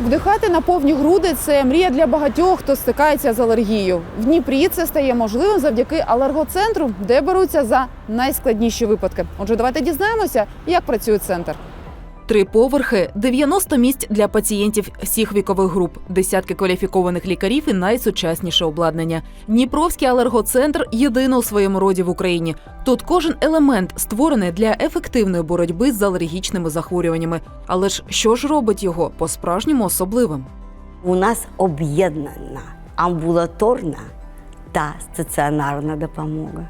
Вдихати на повні груди це мрія для багатьох, хто стикається з алергією. В Дніпрі це стає можливим завдяки алергоцентру, де беруться за найскладніші випадки. Отже, давайте дізнаємося, як працює центр. Три поверхи, 90 місць для пацієнтів всіх вікових груп, десятки кваліфікованих лікарів і найсучасніше обладнання. Дніпровський алергоцентр єдиний у своєму роді в Україні. Тут кожен елемент створений для ефективної боротьби з алергічними захворюваннями. Але ж що ж робить його по-справжньому особливим? У нас об'єднана амбулаторна та стаціонарна допомога.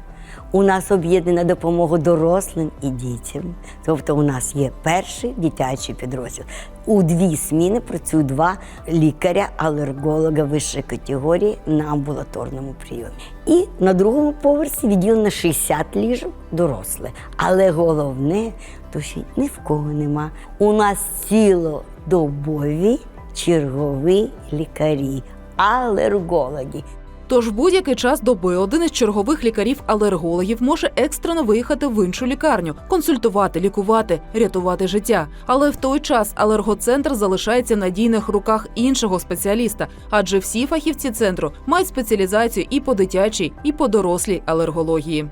У нас об'єднана допомога дорослим і дітям. Тобто у нас є перший дитячий підрозділ. У дві зміни працюють два лікаря-алерголога вищої категорії на амбулаторному прийомі. І на другому поверсі відділено 60 ліжок дорослих. Але головне, то що ні в кого нема. У нас цілодобові чергові лікарі, алергологи. Тож будь-який час доби один із чергових лікарів-алергологів може екстрено виїхати в іншу лікарню, консультувати, лікувати, рятувати життя. Але в той час алергоцентр залишається в надійних руках іншого спеціаліста, адже всі фахівці центру мають спеціалізацію і по дитячій, і по дорослій алергології.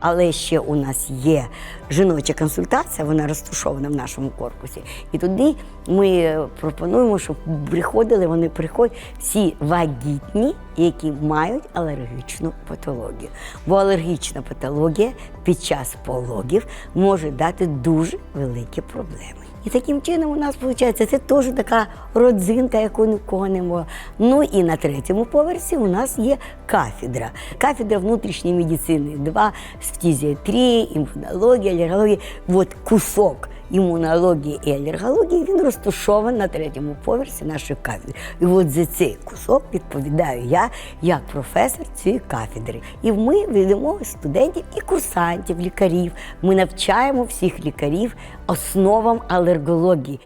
Але ще у нас є жіноча консультація, вона розташована в нашому корпусі. І туди ми пропонуємо, щоб приходили, вони приходять всі вагітні, які мають алергічну патологію. Бо алергічна патологія під час пологів може дати дуже великі проблеми. І таким чином у нас виходить, це теж така родзинка, яку нікого не може. Ну і на третьому поверсі у нас є кафедра. Кафедра внутрішньої медицини, два з фтизіатрії, імунології, алергології. От кусок імунології і алергології він розташований на третьому поверсі нашої кафедри. І от за цей кусок відповідаю я як професор цієї кафедри. І ми ведемо студентів і курсантів, лікарів. Ми навчаємо всіх лікарів основам алергології.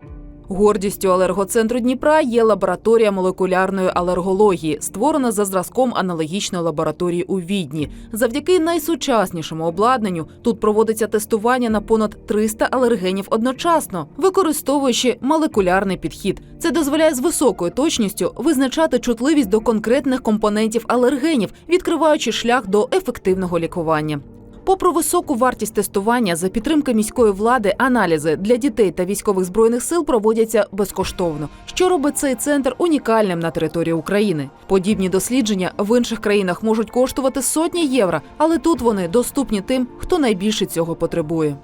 Гордістю алергоцентру Дніпра є лабораторія молекулярної алергології, створена за зразком аналогічної лабораторії у Відні. Завдяки найсучаснішому обладнанню тут проводиться тестування на понад 300 алергенів одночасно, використовуючи молекулярний підхід. Це дозволяє з високою точністю визначати чутливість до конкретних компонентів алергенів, відкриваючи шлях до ефективного лікування. Попри високу вартість тестування за підтримки міської влади, аналізи для дітей та військових збройних сил проводяться безкоштовно, що робить цей центр унікальним на території України. Подібні дослідження в інших країнах можуть коштувати сотні євро, але тут вони доступні тим, хто найбільше цього потребує.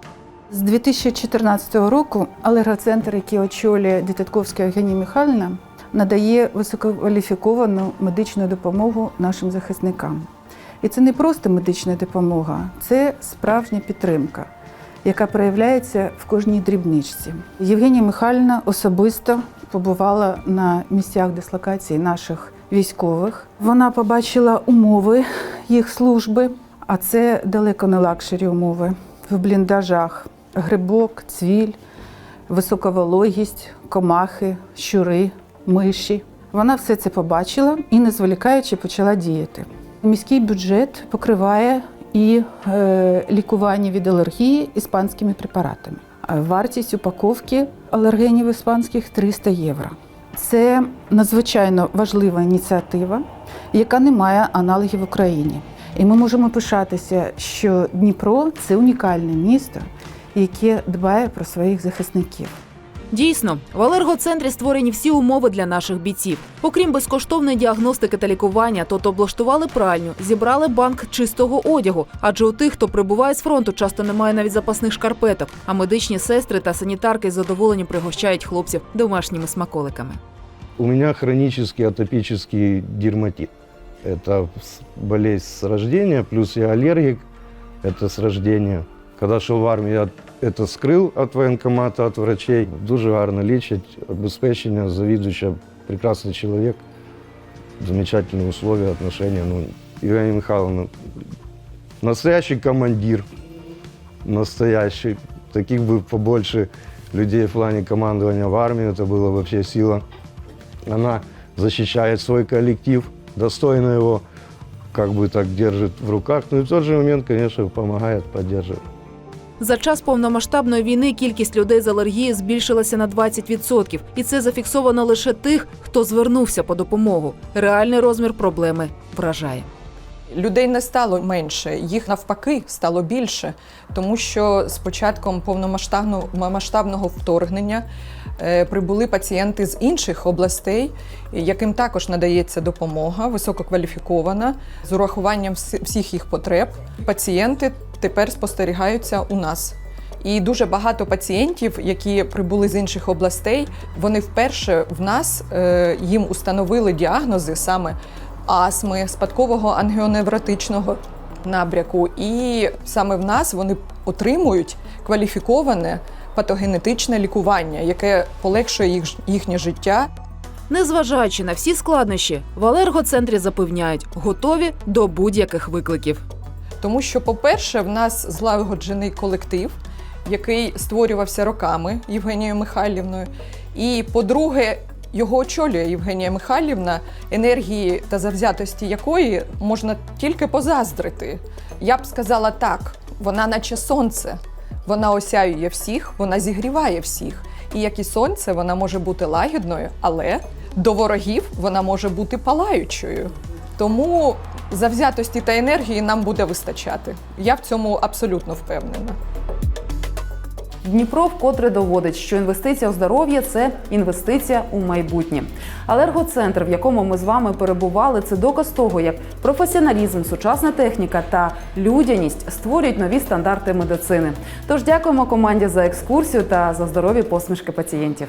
З 2014 року алергоцентр, який очолює Дітятковська Євгенія Михайлівна, надає висококваліфіковану медичну допомогу нашим захисникам. І це не просто медична допомога, це справжня підтримка, яка проявляється в кожній дрібничці. Євгенія Михайлівна особисто побувала на місцях дислокації наших військових. Вона побачила умови їх служби, а це далеко не лакшері умови в бліндажах грибок, цвіль, висока вологість, комахи, щури, миші. Вона все це побачила і, не зволікаючи, почала діяти. Міський бюджет покриває і е, лікування від алергії іспанськими препаратами. Вартість упаковки алергенів іспанських 300 євро. Це надзвичайно важлива ініціатива, яка не має аналогів в Україні. І ми можемо пишатися, що Дніпро це унікальне місто, яке дбає про своїх захисників. Дійсно, в алергоцентрі створені всі умови для наших бійців. Окрім безкоштовної діагностики та лікування, тут облаштували пральню, зібрали банк чистого одягу, адже у тих, хто прибуває з фронту, часто немає навіть запасних шкарпеток. А медичні сестри та санітарки з задоволенням пригощають хлопців домашніми смаколиками. У меня хронический атопический дерматит. С- болезнь с рождения, плюс я аллергик, это с рождения. Когда шел в армию, я это скрыл от военкомата, от врачей. Дуже гарно лечить, обеспечение, завідуюча, прекрасный человек, замечательные условия, отношения. Ну, Евгения Михайловна, настоящий командир, настоящий. Таких бы побольше людей в плане командования в армии, это было вообще сила. Она защищает свой коллектив, достойно его, как бы так держит в руках. Ну и в тот же момент, конечно, помогает, поддерживает. За час повномасштабної війни кількість людей з алергією збільшилася на 20%. І це зафіксовано лише тих, хто звернувся по допомогу. Реальний розмір проблеми вражає. Людей не стало менше, їх навпаки стало більше, тому що з початком повномасштабного масштабного вторгнення е, прибули пацієнти з інших областей, яким також надається допомога, висококваліфікована, з урахуванням всіх їх потреб. Пацієнти тепер спостерігаються у нас. І дуже багато пацієнтів, які прибули з інших областей, вони вперше в нас е, їм установили діагнози саме астми, спадкового ангіоневротичного набряку. І саме в нас вони отримують кваліфіковане патогенетичне лікування, яке полегшує їх, їхнє життя Незважаючи на всі складнощі, в алергоцентрі запевняють, готові до будь-яких викликів. Тому що, по-перше, в нас злагоджений колектив, який створювався роками Євгенією Михайлівною. І по-друге, його очолює Євгенія Михайлівна, енергії та завзятості якої можна тільки позаздрити. Я б сказала так: вона наче сонце, вона осяює всіх, вона зігріває всіх. І як і сонце, вона може бути лагідною, але до ворогів вона може бути палаючою. Тому завзятості та енергії нам буде вистачати. Я в цьому абсолютно впевнена. Дніпро вкотре доводить, що інвестиція у здоров'я це інвестиція у майбутнє. Алергоцентр, в якому ми з вами перебували, це доказ того, як професіоналізм, сучасна техніка та людяність створюють нові стандарти медицини. Тож дякуємо команді за екскурсію та за здорові посмішки пацієнтів.